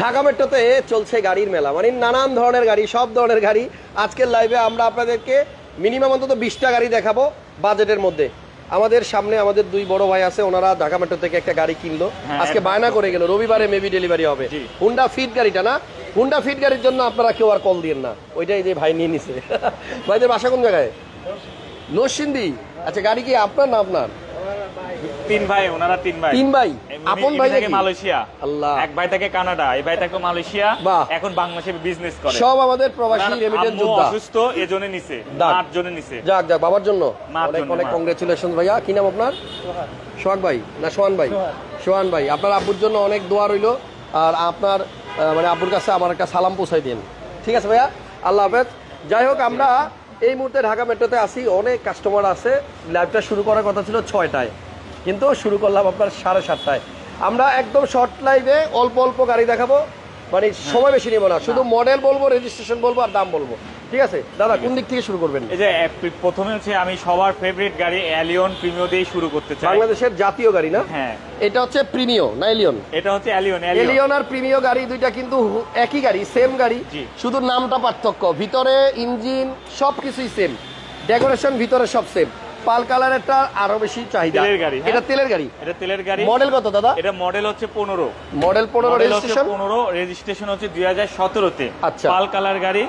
ঢাকা মেট্রোতে চলছে গাড়ির মেলা মানে নানান ধরনের গাড়ি সব ধরনের গাড়ি। আজকের লাইভে আমরা আপনাদেরকে মিনিমাম অন্তত বিশটা গাড়ি দেখাবো বাজেটের মধ্যে। আমাদের সামনে আমাদের দুই বড় ভাই আছে ওনারা ঢাকা মেট্রো থেকে একটা গাড়ি কিনলো। হ্যাঁ, আজকে বায়না করে গেল রবিবারে মেবি ডেলিভারি হবে। হুন্ডা ফিট গাড়িটা না? হুন্ডা ফিট গাড়ির জন্য আপনারা কেউ আর কল দিন না। ওইটাই যে ভাই নিয়ে নিছে। ভাইদের বাসা কোন জায়গায়? নরসিংদী। আচ্ছা গাড়ি কি আপনার না আপনার? তিন ভাই ওনারা তিন ভাই। তিন ভাই? আপন ভাই থাকে মালয়েশিয়া। আল্লাহ। এক ভাই থাকে কানাডা এই ভাই থাকে মালয়েশিয়া। এখন বাংলাদেশে বিজনেস করে। সব আমাদের প্রবাসী রেমিটেন্স যোদ্ধা। অসুস্থ এজন্য নিছে আট জনে নিছে। যাক যাক বাবার জন্য। অনেক অনেক কংগ্রেচুলেশন ভাইয়া। কি নাম আপনার? সোহাগ ভাই। না সোহান ভাই? সোহান ভাই আপনার আব্বুর জন্য অনেক দোয়া রইল। আর আপনার মানে আব্বুর কাছে আমার একটা সালাম পৌঁছাই দিন। ঠিক আছে ভাইয়া? আল্লাহ হাফেজ। যাই হোক আমরা এই মুহূর্তে ঢাকা মেট্রোতে আসি অনেক কাস্টমার আছে। লাইভটা শুরু করার কথা ছিল ছয়টায়, কিন্তু শুরু করলাম আপনার সাড়ে সাতটায়। আমরা একদম শর্ট লাইভে অল্প অল্প গাড়ি দেখাবো। মানে সময় বেশি নেব না। শুধু মডেল বলব রেজিস্ট্রেশন বলব আর দাম বলব। ঠিক আছে? দাদা কোন দিক থেকে শুরু করবেন? এই যে প্রথমে হচ্ছে আমি সবার ফেভারিট গাড়ি অ্যালিয়ন প্রিমিও দিয়ে শুরু করতে চাই। বাংলাদেশের জাতীয় গাড়ি না? হ্যাঁ। এটা হচ্ছে প্রিমিও না এলিয়ন এটা হচ্ছে অ্যালিয়ন অ্যালিয়ন এলিয়ন আর প্রিমিও গাড়ি দুইটা কিন্তু একই গাড়ি সেম গাড়ি। শুধু নামটা পার্থক্য ভিতরে ইঞ্জিন সব কিছুই সেম ডেকোরেশন ভিতরে সব সেম পাল কালারেরটা আরও বেশি চাহিদা। তেলের গাড়ি, হ্যাঁ। এটা তেলের গাড়ি? এটা তেলের গাড়ি। মডেল কত দাদা? এটা মডেল হচ্ছে পনেরো। মডেল পনেরো মডেল হচ্ছে রেজিস্ট্রেশন পনেরো রেজিস্ট্রেশন হচ্ছে দুই হাজার সতেরোতে। আচ্ছা। পাল কালার গাড়ি।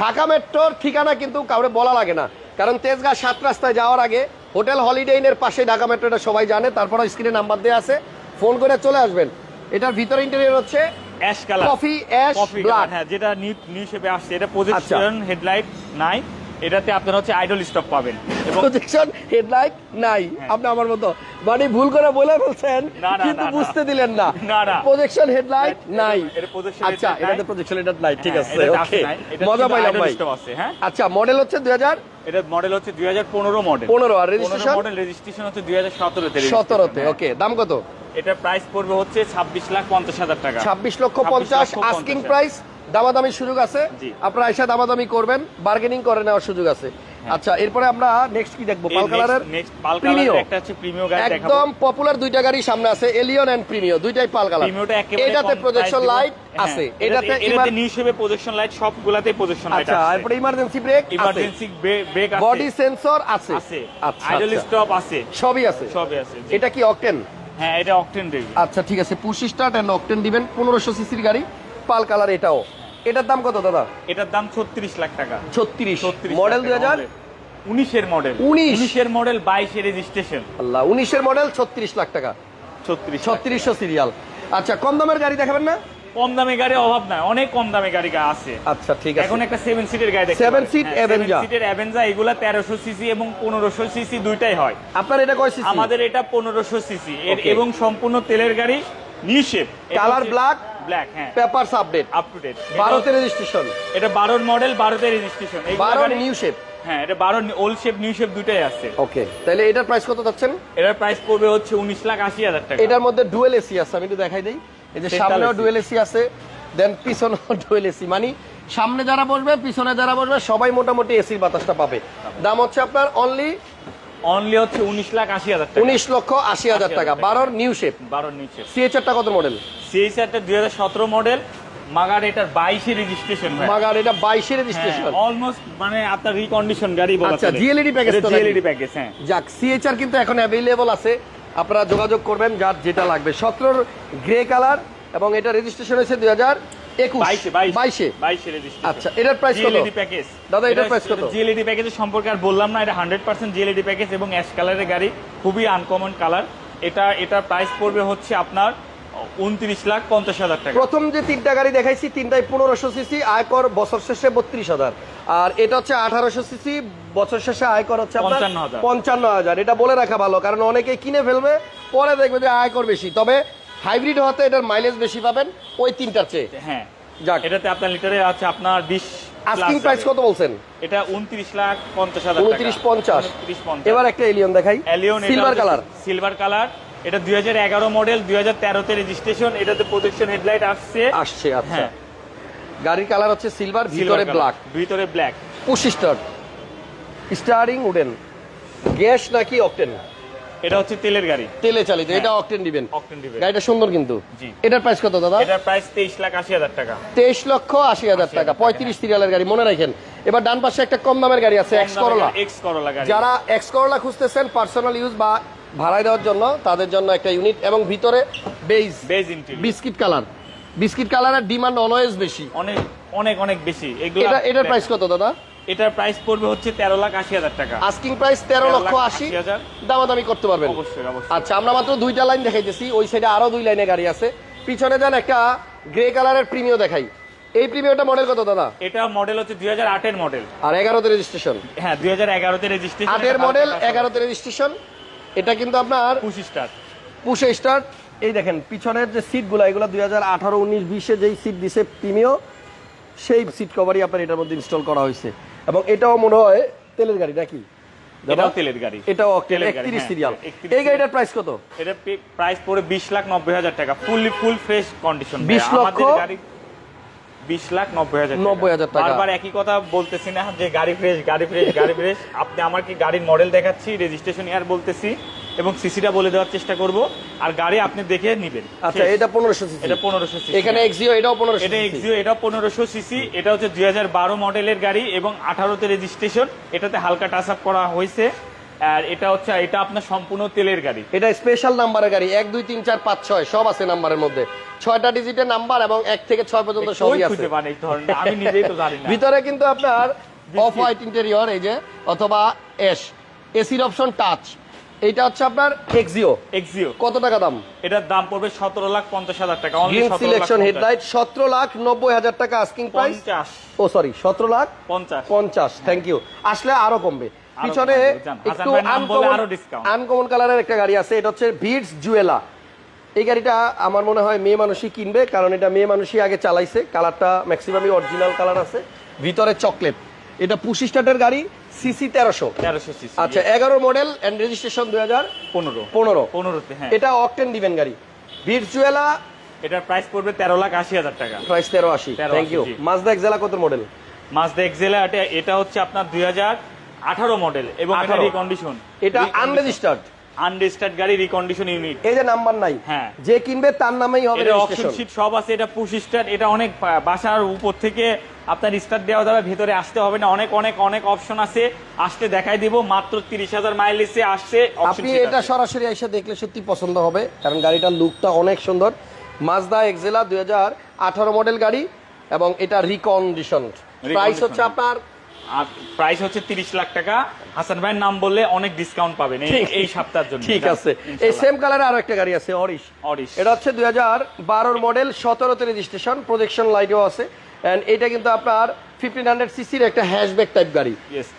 ঢাকা মেট্রোর ঠিকানা কিন্তু কাউরে বলা লাগে না। কারণ তেজগাঁ সাত রাস্তায় যাওয়ার আগে হোটেল হলিডে ইনের পাশে ঢাকা মেট্রোটা সবাই জানে তারপরে স্ক্রিনে নাম্বার দেওয়া আছে। ফোন করে চলে আসবেন। এটার ভিতরে ইন্টেরিয়র হচ্ছে ash colour. Coffee ash black হ্যাঁ যেটা নিউ নিউ শেপে আসছে। এটা আচ্ছা। পজিশন হেডলাইট নাই। এটাতে আপনার হচ্ছে আইডল স্টপ পাবেন। প্রজেকশন হেডলাইট নাই। আপনি আমার মতো। মানে ভুল করে বলে বলছেন কিন্তু। বুঝতে দিলেন না। প্রজেকশন হেডলাইট নাই। আচ্ছা এটাতে প্রজেকশন হেডলাইট নাই। ঠিক হ্যাঁ, আছে ওকে মজা পাইলাম ভাই। হ্যাঁ? আচ্ছা মডেল হচ্ছে দুই হাজার এটা মডেল হচ্ছে দুই হাজার পনেরো মডেল পনেরো আর রেজিস্ট্রেশন মডেল রেজিস্ট্রেশন হচ্ছে দুই হাজার সতেরোতে সতেরোতে ওকে দাম কত? এটা প্রাইস পড়বে হচ্ছে ছাব্বিশ লাখ পঞ্চাশ হাজার টাকা। ছাব্বিশ লক্ষ 26 পঞ্চাশ আস্কিং প্রাইস দামাদামির সুযোগ আছে। আপনারা এসে দামাদামি করবেন বার্গেনিং করে নেওয়ার সুযোগ আছে। আচ্ছা এরপরে আমরা নেক্সট কি দেখব? পাল কালারের প্রিমিও। একটা হচ্ছে প্রিমিও গাড়ি দেখাবো। একদম পপুলার দুইটা গাড়ি সামনে আছে এলিয়ন এন্ড প্রিমিও দুইটাই পাল কালার। প্রিমিওটা একেবারে এটাতে প্রজেকশন লাইট হ্যাঁ, আছে। এটাতে এটাতে নিউ শেপে প্রজেকশন লাইট সবগুলাতেই প্রজেকশন লাইট আছে আচ্ছা এরপরে ইমার্জেন্সি ব্রেক ইমার্জেন্সি ব্রেক আছে। বডি সেন্সর আছে। আছে। আচ্ছা আইডল আচ্ছা। স্টপ আছে। সবই আছে। সবই আছে এটা কি অকটেন হ্যাঁ এটা অকটেন রেভি আচ্ছা ঠিক আছে। পুশ স্টার্ট এন্ড অকটেন দিবেন পনেরোশো সিসির গাড়ি। পাল কালার এটাও। এটার দাম কত দাদা? এটার দাম ছত্রিশ লাখ টাকা। ছত্রিশ। 36 মডেল দুই হাজার? উনিশের মডেল। 19 উনিশের মডেল বাইশে রেজিস্ট্রেশন। আল্লাহ উনিশের মডেল ছত্রিশ লাখ টাকা। ছত্রিশ ছত্রিশশো সিরিয়াল। আচ্ছা কম দামের গাড়ি দেখাবেন না? কম দামে গাড়ি অভাব নাই অনেক কম দামে গাড়ি আছে। আচ্ছা ঠিক আছে। এখন একটা সেভেন সিটের গাড়ি দেখতে Seven পারেন। seat হ্যাঁ, Avenger। seven seater Avenger এগুলা তেরোশো সিসি এবং পনেরোশো সিসি দুইটাই হয়। আপনার এটা কয় সিসি আমাদের এটা পনেরোশো সিসি Okay. এবং সম্পূর্ণ তেলের গাড়ি new shape colour black black হ্যাঁ। Papers update. Up to date registration এটা বারোর মডেল বারোতে রেজিস্ট্রেশন বারো নিউ শেপ হ্যাঁ এটা বারো ওল্ড শেপ নিউ শেপ আছে। ওকে তাহলে এটার প্রাইস কত যাচ্ছেন এটার প্রাইস পড়বে হচ্ছে উনিশ লাখ আশি হাজার টাকা। এটার মধ্যে ডুয়েল এসি আছে আমি একটু দেখাই দিই। এই যে সামনেও ডুয়েল এসি আছে দেন পিছনেও ডুয়েল এসি মানে সামনে যারা বসবে পিছনে যারা বসবে সবাই মোটামুটি এসির বাতাসটা পাবে। দাম হচ্ছে আপনার অনলি অনলি হচ্ছে 19 লাখ 80 হাজার টাকা। 19 লক্ষ 80 হাজার টাকা। 12 নিউ শেপ 12 নিউ শেপ সিএইচআরটা কত মডেল সিএইচআরটা 2017 মডেল মাগার এটার বাইশে রেজিস্ট্রেশন ভাই। মাগার এটা বাইশে রেজিস্ট্রেশন হ্যাঁ, অলমোস্ট মানে আপনার রিকন্ডিশন গাড়ি বলা আচ্ছা জিএলইডি প্যাকেজ তো জিএলইডি প্যাকেজ হ্যাঁ। যাক সিএইচআর কিন্তু এখন অ্যাভেলেবল আছে। আপনারা যোগাযোগ করবেন যার যেটা লাগবে। 17 গ্রে কালার এবং এটা রেজিস্ট্রেশন হয়েছে 2000 আচ্ছা এটার প্রাইস কত? প্যাকেজ দাদা, এটার price কত? জিএলইডি প্যাকেজের সম্পর্কে আর বললাম না এটা hundred percent G LED package এবং অ্যাশ কালারের গাড়ি খুবই আনকমন কালার এটা এটার প্রাইস পড়বে হচ্ছে আপনার উনত্রিশ লাখ পঞ্চাশ হাজার টাকা। প্রথম যে তিনটা গাড়ি দেখাইছি তিনটাই পনেরোশো সিসি আয়কর বছর শেষে বত্রিশ হাজার। আর এটা হচ্ছে আঠারোশো সিসি বছর শেষে আয়কর হচ্ছে আপনার 55,000 পঞ্চান্ন হাজার। এটা বলে রাখা ভালো কারণ অনেকে কিনে ফেলবে পরে দেখবে যে আয়কর বেশি। তবে হাইব্রিড হতে এটার মাইলেজ বেশি পাবেন ওই তিনটার চেয়ে। হ্যাঁ যাক। এটাতে আপনার লিটারে আছে আপনার বিশ আস্কিং প্রাইস কত বলছেন? এটা উনত্রিশ লাখ পঞ্চাশ হাজার উনত্রিশ পঞ্চাশ। উনত্রিশ পঞ্চাশ। এবার একটা এলিয়ন দেখাই। Allion silver colour silver colour এটা দুই হাজার এগারো মডেল দুই হাজার তেরোতে রেজিস্ট্রেশন এটাতে প্রজেকশন হেডলাইট আসছে। আসছে আচ্ছা। হ্যাঁ। গাড়ির কালার হচ্ছে সিলভার ভিতরে ব্ল্যাক ভিতরে black push start. Steering wooden gas নাকি অকটেন এটা হচ্ছে তেলের গাড়ি। তেলে চালিত এটা অকটেন দিবেন অকটেন দিবে গাড়িটা সুন্দর কিন্তু। জি। এটার প্রাইস কত দাদা? এটার প্রাইস তেইশ লাখ আশি হাজার টাকা। তেইশ লক্ষ আশি হাজার টাকা পঁয়ত্রিশ সিরিয়ালের গাড়ি মনে রাখেন। এবার ডান পাশে একটা কম দামের গাড়ি আছে এক্স করলা এক্স করলা গাড়ি। যারা এক্স করলা খুঁজতেছেন পার্সোনাল ইউজ বা ভাড়ায় দেওয়ার জন্য তাদের জন্য একটা ইউনিট এবং ভিতরে beige beige interior biscuit colour biscuit কালারের ডিমান্ড অলওয়েজ বেশি। অনেক অনেক অনেক বেশি। এগুলো এটা এটার প্রাইস কত দাদা? এটার প্রাইস পড়বে হচ্ছে তেরো লাখ আশি হাজার টাকা। আস্কিং প্রাইস তেরো লক্ষ লাখ আশি হাজার। দামাদামি করতে পারবেন। অবশ্যই অবশ্যই। আচ্ছা আমরা মাত্র দুইটা লাইন দেখাইতেছি ওই সাইডে আরও দুই লাইনে গাড়ি আছে। পিছনে যান একটা গ্রে কালারের প্রিমিয় দেখাই। এই প্রিমিয়টা মডেল কত দাদা? এটা মডেল হচ্ছে দুই হাজার আটের মডেল আর এগারোতে রেজিস্ট্রেশন হ্যাঁ দুই হাজার এগারোতে রেজিস্ট্রেশন এর মডেল এগারোতে রেজিস্ট্রেশন এটা কিন্তু আপনার পুশ স্টার পুষে স্টার্ট এই দেখেন পিছনের যে সিটগুলো এগুলো দুই হাজার আঠারো উনিশ বিশে যেই সিট দিছে প্রিমিয় সেই সিট কভারই আপনার এটার মধ্যে ইনস্টল করা হয়েছে। এবং এটাও মনে হয় তেলের গাড়ি নাকি? এটাও তেলের গাড়ি। এটাও তেলের গাড়ি, একত্রিশ হ্যাঁ, সিরিয়াল। 31 এই গাড়িটার প্রাইস কত? এটা প্রাইস পড়ে বিশ লাখ নব্বই হাজার টাকা। ফুললি ফুল ফ্রেশ কন্ডিশন 20 লক্ষ গাড়ি বিশ লাখ নব্বই হাজার 90,000 টাকা। বারবার একই কথা বলতেছি না যে গাড়ি ফ্রেশ গাড়ি ফ্রেশ গাড়ি ফ্রেশ আপনি আমার কি গাড়ির মডেল দেখাচ্ছি রেজিস্ট্রেশন ইয়ার বলতেছি এবং সিসিটা বলে দেওয়ার চেষ্টা করব। আর গাড়ি আপনি দেখে নেবেন। আচ্ছা এটা পনেরোশো সিসি এটা পনেরোশো এখানে এক্সিও এটাও পনেরোশো এটা এক্সিও এটা পনেরোশো সিসি এটা হচ্ছে দুই হাজার বারো মডেলের গাড়ি এবং আঠারোতে রেজিস্ট্রেশন এটাতে হালকা টাচ আপ করা হয়েছে। আর এটা হচ্ছে এটা আপনার সম্পূর্ণ তেলের গাড়ি। এটা স্পেশাল নাম্বারের গাড়ি এক দুই তিন চার পাঁচ ছয় সব আছে নাম্বারের মধ্যে। ছয়টা ডিজিটের নাম্বার এবং এক থেকে ছয় পর্যন্ত সবই আছে। আমি নিজেই তো জানি না। ভিতরে কিন্তু আপনার অফ হোয়াইট ইন্টেরিয়র এই যে অথবা এস এসির অপশন টাচ এইটা হচ্ছে আপনার এক্সিও এক্সিও কত টাকা দাম? এটার দাম পড়বে সতেরো লাখ পঞ্চাশ হাজার টাকা গ্রিন সিলেকশন হেডলাইট সতেরো লাখ নব্বই হাজার টাকা আস্কিং প্রাইস ও সরি সতেরো লাখ পঞ্চাশ। পঞ্চাশ থ্যাংক ইউ আসলে আরও কমবে। পিছনে একটু আনকমন কালারের একটা গাড়ি আছে এটা হচ্ছে ভিডস জুয়েলা এই গাড়িটা আমার মনে হয় মেয়ে মানুষই কিনবে কারণ এটা মেয়ে মানুষই আগে চালাইছে। কালারটা ম্যাক্সিমামই অরিজিনাল কালার আছে। ভিতরে চকলেট এটা পুশি স্টার্টের গাড়ি সিসি তেরোশো। আচ্ছা এগারো মডেল অ্যান্ড রেজিস্ট্রেশন দুই হাজার পনেরো। পনেরো। পনেরোতে হ্যাঁ। এটা অকটেন দিবেন গাড়ি। ভিডস জুয়েলা এটার প্রাইস পড়বে তেরো লাখ আশি হাজার টাকা। প্রাইস তেরো আশি। Thank you. মাজদা এক্সেলা কত মডেল মাজদা এক্সেলা এটা হচ্ছে আপনার দুই হাজার আঠারো মডেল এবং এটা 18 রিকন্ডিশন এটা আনরেজিস্টার্ড আনরেজিস্টার্ড গাড়ি রিকন্ডিশন ইউনিট এই যে নাম্বার নাই হ্যাঁ। যে কিনবে তার নামেই হবে অপশন শীট সব আছে এটা পুশ স্টার্ট এটা অনেক বাসার উপর থেকে আপনার স্টার্ট দেওয়া যাবে ভেতরে আসতে হবে না। অনেক অনেক অনেক অপশন আছে। আসতে দেখাই দিব মাত্র তিরিশ হাজার মাইলেজে আসছে আপনি এটা সরাসরি এসে দেখলে সত্যি পছন্দ হবে কারণ গাড়িটার লুকটা অনেক সুন্দর। মাজদা এক্সেলা দুই হাজার আঠারো মডেল গাড়ি এবং এটা রিকন্ডিশন প্রাইস হচ্ছে আপনার আর প্রাইস হচ্ছে তিরিশ লাখ টাকা। হাসান ভাইয়ের নাম বললে অনেক ডিসকাউন্ট পাবেন এই- সপ্তাহের জন্য। ঠিক আছে। এই সেম কালারে আরও একটা গাড়ি আছে অরিশ অরিশ এটা হচ্ছে দুই হাজার বারোর মডেল সতেরোতে রেজিস্ট্রেশন প্রজেকশন লাইটও আছে। এন্ড এটা কিন্তু আপনার ফিফটিন হান্ড্রেড সিসির একটা হ্যাশব্যাক টাইপ গাড়ি।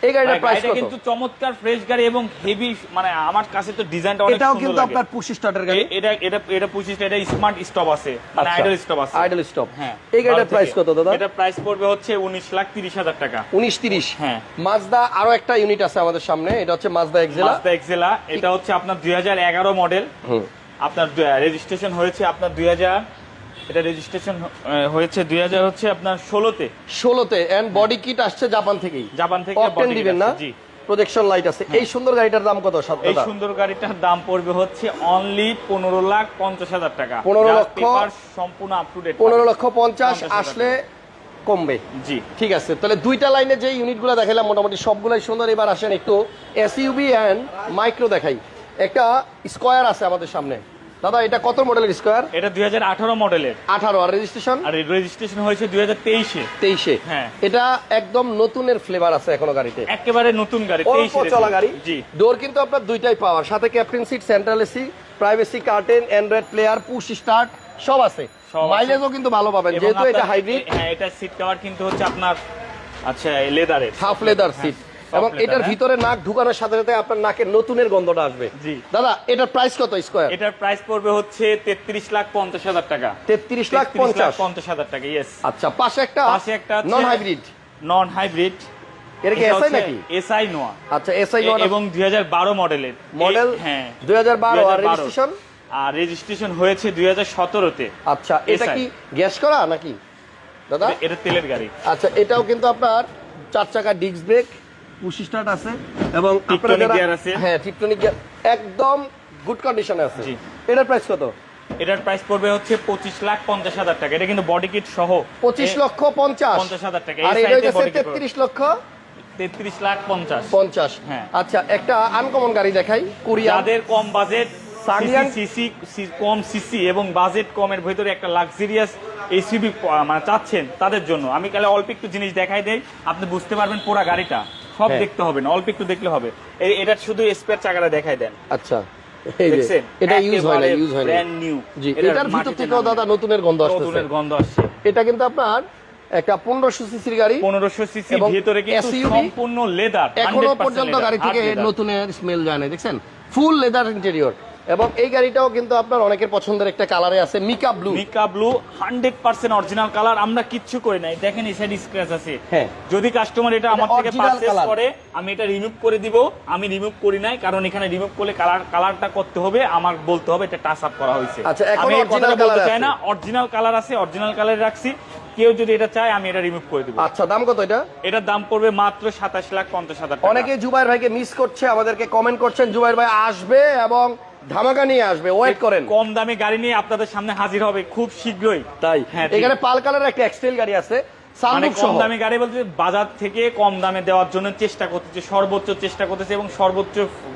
এই গাড়িটার প্রাইস কত? কিন্তু চমৎকার ফ্রেশ গাড়ি এবং হেভি মানে আমার কাছে তো ডিজাইনটা অনেক এটাও কিন্তু আপনার পুশি স্টার্টের গাড়ি? এটা এটা এটা পঁচিশ এটা স্মার্ট স্টপ আছে মানে আইডল স্টপ আছে। আইডল স্টপ হ্যাঁ। এই গাড়িটার প্রাইস কত দাদা? এটা প্রাইস পড়বে হচ্ছে উনিশ লাখ তিরিশ হাজার টাকা। উনিশ তিরিশ। হ্যাঁ। মাজদা আরও একটা ইউনিট আছে আমাদের সামনে এটা হচ্ছে মাজদা এক্সেলা মাজদা এক্সেলা এটা হচ্ছে আপনার দুই হাজার এগারো মডেল আপনার রেজিস্ট্রেশন হয়েছে আপনার দুই হাজার এটা রেজিস্ট্রেশন হয়েছে দুই হাজার হচ্ছে আপনার ষোলোতে। ষোলোতে এন্ড বডি কিট আসছে জাপান থেকেই। জাপান থেকে দিবেন না? জি। প্রজেকশন লাইট আছে। এই সুন্দর গাড়িটার দাম কত এই সুন্দর গাড়িটার দাম পড়বে হচ্ছে অনলি পনেরো লাখ পঞ্চাশ হাজার টাকা। 15 যার লক্ষ- সম্পূর্ণ আপ টু ডেট পনেরো লক্ষ পঞ্চাশ আসলে কমবে। জি। ঠিক আছে তাহলে দুইটা লাইনে যে ইউনিটগুলো দেখাইলাম মোটামুটি সবগুলাই সুন্দর। এবার আসেন একটু এসইউবি অ্যান্ড মাইক্রো দেখাই। একটা স্কোয়ার আছে আমাদের সামনে। দাদা এটা কত মডেলের স্কোয়ার? এটা দুই হাজার আঠারো মডেলের। আঠারো আর রেজিস্ট্রেশন আর রেজিস্ট্রেশন হয়েছে দুই হাজার তেইশে। তেইশে। হ্যাঁ। এটা একদম নতুনের ফ্লেভার আছে এখনও গাড়িতে। একেবারে নতুন গাড়ি তেইশে চলা গাড়ি। জি। ডোর কিন্তু আপনার দুইটাই পাওয়ার। সাথে captain seat central AC privacy curtain Android player push start সব আছে। মাইলেজও কিন্তু ভালো পাবেন। যেহেতু এটা হাইব্রিড হ্যাঁ এটা সিট কভার কিন্তু হচ্ছে আপনার আচ্ছা লেদারের হাফ লেদার সিট এবং এটার। ভিতরে নাক ঢুকানোর সাথে সাথে আপনার নাকের নতুনের গন্ধটা আসবে। জি। দাদা এটার প্রাইস কত স্কোয়ার এটার প্রাইস পড়বে হচ্ছে তেত্রিশ লাখ পঞ্চাশ হাজার টাকা। তেত্রিশ লাখ 33 পঞ্চাশ। পঞ্চাশ হাজার টাকা ইয়েস আচ্ছা পাশে একটা পাশে একটা নন হাইব্রিড নন হাইব্রিড এটা কি এসআই নাকি? SI Noah. আচ্ছা এসআই এবং দুই হাজার বারো মডেলের মডেল হ্যাঁ আর রেজিস্ট্রেশন আর রেজিস্ট্রেশন হয়েছে আচ্ছা এটা কি গ্যাস করা নাকি? দাদা? এটা তেলের গাড়ি। আচ্ছা এটাও কিন্তু আপনার চার চাকা ডিস্ক ব্রেক পুশ স্টার্ট আছে এবং আপনারা Tiptronic যারা- gear আছে। হ্যাঁ টিপটনিক গিয়ার একদম গুড কন্ডিশনে আছে। জি। এটার প্রাইস কত? এটার প্রাইস পড়বে হচ্ছে পঁচিশ লাখ পঞ্চাশ হাজার টাকা। এটা কিন্তু বডি কিট সহ। পঁচিশ লক্ষ পঞ্চাশ। পঞ্চাশ হাজার টাকা। আর এটা হচ্ছে তেত্রিশ লক্ষ তেত্রিশ লাখ পঞ্চাশ। পঞ্চাশ। হ্যাঁ। আচ্ছা একটা আনকমন গাড়ি দেখাই। কুরিয়ার যাদের কম বাজেট সিসি কম সিসি এবং বাজেট কমের ভিতরে একটা লাক্সারিয়াস এসিবি মানে চাচ্ছেন তাদের জন্য। আমি কালে অল্প একটু জিনিস দেখাই দেই। আপনি বুঝতে পারবেন পুরো গাড়িটা। সব হ্যাঁ। দেখতে হবে না অল্প একটু দেখলে হবে। এটা শুধু স্পেয়ার চাকাটা দেখাই দেন। আচ্ছা। এই যে, দেখছেন? এটা ইউজ হয় না ইউজ হয় না। নিউ। এটার ভিতর থেকেও দাদা নতুনের গন্ধ নতুনের গন্ধ আসছে। এটা কিন্তু আপনার একটা পনেরোশো সিসির গাড়ি পনেরোশো সিসি ভিতরে কিন্তু সম্পূর্ণ লেদার এখনও পর্যন্ত গাড়ি থেকে নতুনের স্মেল যায় না দেখছেন? ফুল লেদার ইন্টেরিয়র এবং এই গাড়িটাও কিন্তু আপনার অনেকের পছন্দের একটা কালারে আছে mica blue. Mica blue hundred percent original colour আমরা কিচ্ছু করি নাই। দেখেন এই সাইড স্ক্র্যাচ আছে। হ্যাঁ। যদি কাস্টমার এটা আমার থেকে পারচেজ করে আমি এটা রিমুভ করে দিব। আমি রিমুভ করি নাই কারণ এখানে রিমুভ করলে কালার কালারটা করতে হবে আমার বলতে হবে এটা টাচ আপ করা হয়েছে। আচ্ছা, এখনও আমি বলতে চাই আছে। না অরিজিনাল কালার আছে অরিজিনাল কালার রাখছি। কেউ যদি এটা চায় আমি এটা রিমুভ করে দিব। আচ্ছা দাম কত এটা? এটার দাম পড়বে মাত্র সাতাশ লাখ পঞ্চাশ হাজার টাকা। অনেকে জুবাইর ভাইকে মিস করছে আমাদেরকে কমেন্ট করছেন জুবাইর ভাই আসবে এবং ধামাকা নিয়ে আসবে ওয়েট করেন। কম দামে গাড়ি নিয়ে আপনাদের সামনে হাজির হবে খুব শীঘ্রই। তাই হ্যাঁ, এখানে পাল কালারের একটা এক্সটেল গাড়ি আছে মানে কম দামে গাড়ি বলতে বাজার থেকে কম দামে দেওয়ার জন্য চেষ্টা করতেছে সর্বোচ্চ চেষ্টা করতেছে এবং সর্বোচ্চ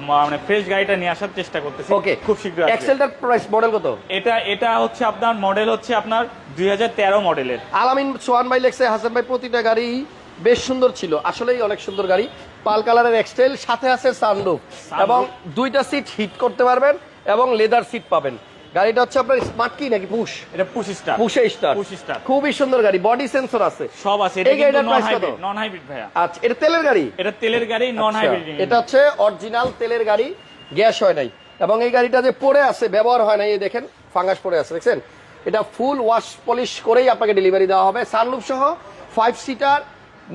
মানে ফ্রেশ গাড়িটা নিয়ে আসার চেষ্টা করতেছে। ওকে খুব আসবে। এক্সেলটার প্রাইস মডেল কত? এটা এটা হচ্ছে আপনার মডেল হচ্ছে আপনার দুই হাজার তেরো মডেলের আলামিন সোহান ভাই লেখছে হাসান ভাই প্রতিটা গাড়ি বেশ সুন্দর ছিল। আসলেই অনেক সুন্দর গাড়ি। পাল কালারের এক্সটেল সাথে আছে সানরুফ। এবং দুইটা সিট হিট করতে পারবেন এবং লেদার সিট পাবেন। গাড়িটা হচ্ছে আপনার স্মার্ট কি নাকি পুশ এটা পঁচিশ স্টার পুশে স্টার Push start। খুবই সুন্দর গাড়ি বডি সেন্সর আছে। সব আছে এটা কিন্তু গাড়িটার নন কত? হাইব্রিড নন হাইব্রিড ভাইয়া। আচ্ছা এটা তেলের গাড়ি? এটা তেলের গাড়ি নন আচ্ছা, হাইব্রিড এটা হচ্ছে অরিজিনাল তেলের গাড়ি গ্যাস হয় নাই। এবং এই গাড়িটা যে পড়ে আছে ব্যবহার হয় নাই এই দেখেন ফাঙ্গাস পড়ে আছে দেখছেন? এটা ফুল ওয়াশ পলিশ করেই আপনাকে ডেলিভারি দেওয়া হবে। সানলুপ সহ ফাইভ সিটার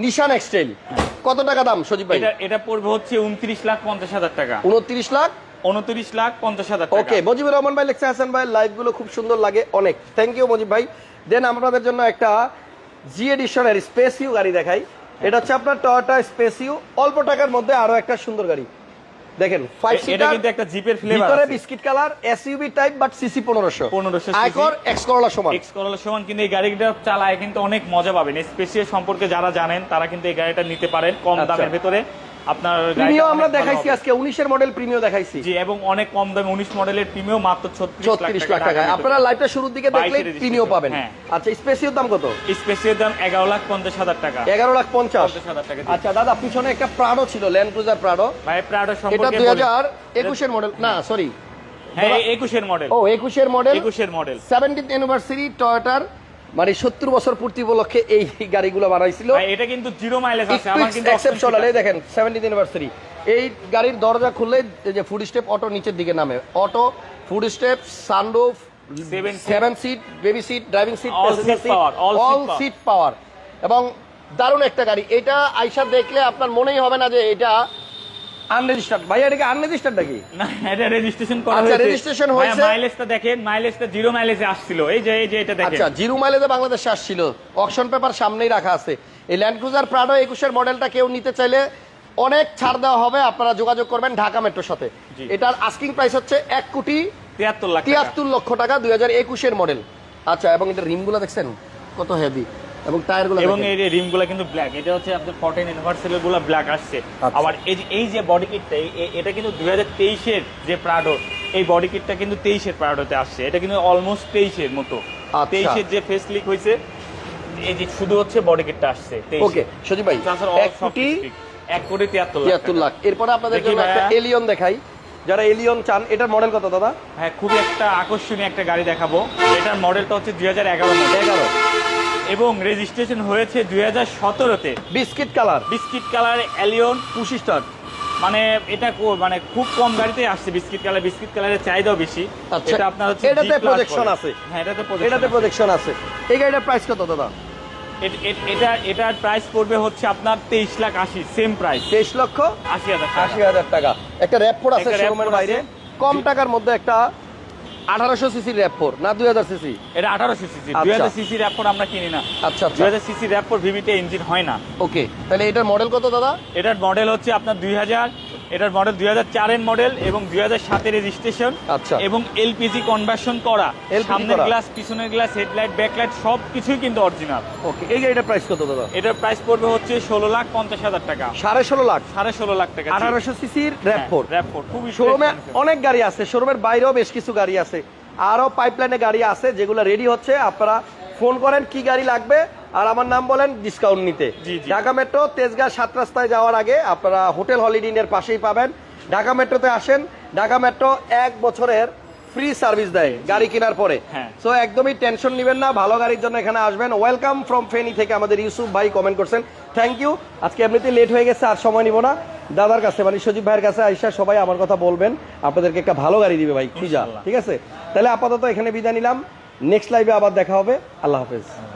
নিশান এক্সটেল কত টাকা দাম সজীব ভাই? এটা এটা পড়বে হচ্ছে উনত্রিশ লাখ পঞ্চাশ হাজার টাকা। উনত্রিশ লাখ? উনত্রিশ লাখ পঞ্চাশ হাজার ওকে মজিবুর রহমান ভাই লেখছে হাসান ভাই লাইভগুলো খুব সুন্দর লাগে অনেক। থ্যাংক ইউ মজিব ভাই। দেন আপনাদের জন্য একটা জি এডিশনের স্পেসিও গাড়ি দেখাই। এটা হচ্ছে আপনার টয়োটা স্পেসিও অল্প টাকার মধ্যে আরও একটা সুন্দর গাড়ি। দেখেন ফাইভ এটা সিটার কিন্তু একটা জিপের ফ্লেভার ভিতরে biscuit colour SUV type but CC পনেরোশো। 1500 আইকর এক্স করলা সমান। এক্স করলা সমান কিন্তু এই গাড়িটা চালায় কিন্তু অনেক মজা পাবেন। স্পেশিয়াল সম্পর্কে যারা জানেন তারা কিন্তু এই গাড়িটা নিতে পারেন কম আচ্ছা। দামের ভেতরে। আপনার প্রিমিও আমরা দেখাইছি। আজকে উনিশের মডেল প্রিমিও দেখাইছি। জি এবং অনেক কম দামে উনিশ মডেলের প্রিমিও মাত্র ছত্রিশ ছত্রিশ লাখ টাকা। আপনারা লাইভটা শুরুর দিকে দেখলে প্রিমিও পাবেন। হ্যাঁ। আচ্ছা স্পেসিও দাম কত? স্পেশিয়াল দাম এগারো লাখ পঞ্চাশ হাজার টাকা। এগারো লাখ পঞ্চাশ। পঞ্চাশ হাজার টাকা আচ্ছা দাদা পিছনে একটা প্রাডো ছিল ল্যান্ড ক্রুজার প্রাডো ভাই প্রাডো এটা সম্পর্কে বলি। হাজার একুশের মডেল না সরি হ্যাঁ একুশের মডেল ও একুশের মডেল একুশের মডেল সেভেন্টিন অ্যানিভার্সারি টয়োটার মানে সত্তর বছর পূর্তি উপলক্ষে এই গাড়িগুলো বানাইছিল। এটা কিন্তু জিরো মাইলেজ আছে আমার কিন্তু এক্সেপশনাল এই দেখেন সেভেন্টিন অ্যানিভার্সারি এই গাড়ির দরজা খুললে যে ফুড স্টেপ অটো নিচের দিকে নামে। Auto foot step sunroof seven seat baby seat driving seat seat all seat power এবং দারুণ একটা গাড়ি। এটা আইসা দেখলে আপনার মনেই হবে না যে এটা আনরেজিস্টার্ড। ভাই এটা কি আনরেজিস্টার্ড নাকি? না এটা রেজিস্ট্রেশন করা আচ্ছা, হয়েছে। registration ভাইয়া, হয়েছে। মাইলেজটা দেখেন মাইলেজটা জিরো মাইলেজে আসছিল। এই যে এই যে এটা দেখেন। আচ্ছা জিরো মাইলেজে বাংলাদেশে আসছিল। অকশন পেপার সামনেই রাখা আছে। এই ল্যান্ড ক্রুজার প্রাডো একুশের মডেলটা কেউ নিতে চাইলে অনেক ছাড় দেওয়া হবে। আপনারা যোগাযোগ করবেন ঢাকা মেট্রোর সাথে। এটার আস্কিং প্রাইস হচ্ছে এক কোটি তিয়াত্তর লাখ টাকা। তিয়াত্তর লক্ষ টাকা দুই হাজার একুশের মডেল আচ্ছা এবং এটা রিমগুলো দেখছেন? কত হেভি এবং টায়ারগুলো এবং এই যে রিমগুলো কিন্তু ব্ল্যাক এটা হচ্ছে আপনার ফর্টিন ইউনিভার্সালগুলো ব্ল্যাক আসছে। আচ্ছা। আবার এই যে এই যে বডি কিটটা এটা কিন্তু দুই হাজার তেইশের যে প্রাডো এই বডি কিটটা কিন্তু তেইশের প্রাডোতে আসছে। এটা কিন্তু অলমোস্ট তেইশের মতো। আচ্ছা। তেইশের যে ফেস লিক হয়েছে এই যে শুধু হচ্ছে বডি কিটটা আসছে ওকে সজীব ভাই এক কোটি এক কোটি তিয়াত্তর লাখ তিয়াত্তর। লাখ। এরপরে আপনাদের জন্য একটা এলিয়ন দেখাই। যারা এলিয়ন চান এটার মডেল কত দাদা? হ্যাঁ খুবই একটা আকর্ষণীয় একটা গাড়ি দেখাবো। এটার মডেলটা হচ্ছে দুই হাজার এগারো মডেল এগারো। এবং রেজিস্ট্রেশন হয়েছে দুই হাজার সতেরোতে। Biscuit colour. Biscuit colour Allion পুশি মানে এটা মানে খুব কম গাড়িতে আসছে বিস্কিট কালার বিস্কিট কালারের চাহিদাও বেশি। আচ্ছা, এটা আপনার হচ্ছে এটাতে বলে। আছে। হ্যাঁ এটাতে এটাতে। প্রজেকশন আছে। এই গাড়িটার প্রাইস কত দাদা? এট- এট- এটা এটার প্রাইস পড়বে হচ্ছে আপনার তেইশ লাখ আশি সেম প্রাইস তেইশ লক্ষ আশি হাজার আশি হাজার টাকা। একটা র্যাপফোর আছে শোরুমের বাইরে। কম টাকার মধ্যে একটা আঠারোশো সিসি র্যাপ ফোর না দুই হাজার সিসি? এটা আঠারোশো সিসি। আচ্ছা। দুই হাজার সিসি র্যাপর আমরা কিনি না। আচ্ছা দুই আচ্ছা হাজার সিসি ফোর ভিভিতে ইঞ্জিন হয় না। ওকে তাহলে এটার মডেল কত দাদা? এটার মডেল হচ্ছে আপনার দুই হাজার এটার মডেল দুই হাজার চারের মডেল এবং দুই হাজার সাতের রেজিস্ট্রেশন আচ্ছা। এবং এলপিজি কনভার্সন করা। সামনের গ্লাস পিছনের গ্লাস হেডলাইট ব্যাকলাইট সব কিছুই কিন্তু অরিজিনাল ওকে এই গাড়িটার প্রাইস কত দাদা? এটার প্রাইস পড়বে হচ্ছে ষোলো লাখ পঞ্চাশ হাজার টাকা। সাড়ে ষোলো লাখ? সাড়ে ষোলো লাখ টাকা আঠারোশো সিসির র্যাপফোর র্যাপফোর খুবই শোরুমে। অনেক গাড়ি আছে শোরুমের বাইরেও বেশ কিছু গাড়ি আছে। আরও পাইপলাইনে গাড়ি আছে যেগুলো রেডি হচ্ছে আপনারা ফোন করেন কি গাড়ি লাগবে আর আমার নাম বলেন ডিসকাউন্ট নিতে। ঢাকা মেট্রো তেজগাঁ সাত রাস্তায় যাওয়ার আগে আপনারা হোটেল হলিডে ইনের পাশেই পাবেন। ঢাকা মেট্রোতে আসেন ঢাকা মেট্রো এক বছরের ফ্রি সার্ভিস দেয় গাড়ি কেনার পরে। হ্যাঁ। সো একদমই টেনশন নেবেন না ভালো গাড়ির জন্য এখানে আসবেন। ওয়েলকাম ফ্রম ফেনি থেকে আমাদের ইউসুফ ভাই কমেন্ট করছেন। থ্যাংক ইউ আজকে এমনিতে লেট হয়ে গেছে আর সময় নিব না। দাদার কাছে মানে সজীব ভাইয়ের কাছে আইসা সবাই আমার কথা বলবেন। আপনাদেরকে একটা ভালো গাড়ি দিবে ভাই খুঁজা। ঠিক আছে? তাহলে আপাতত এখানে বিদায় নিলাম। নেক্সট লাইভে আবার দেখা হবে। আল্লাহ হাফেজ।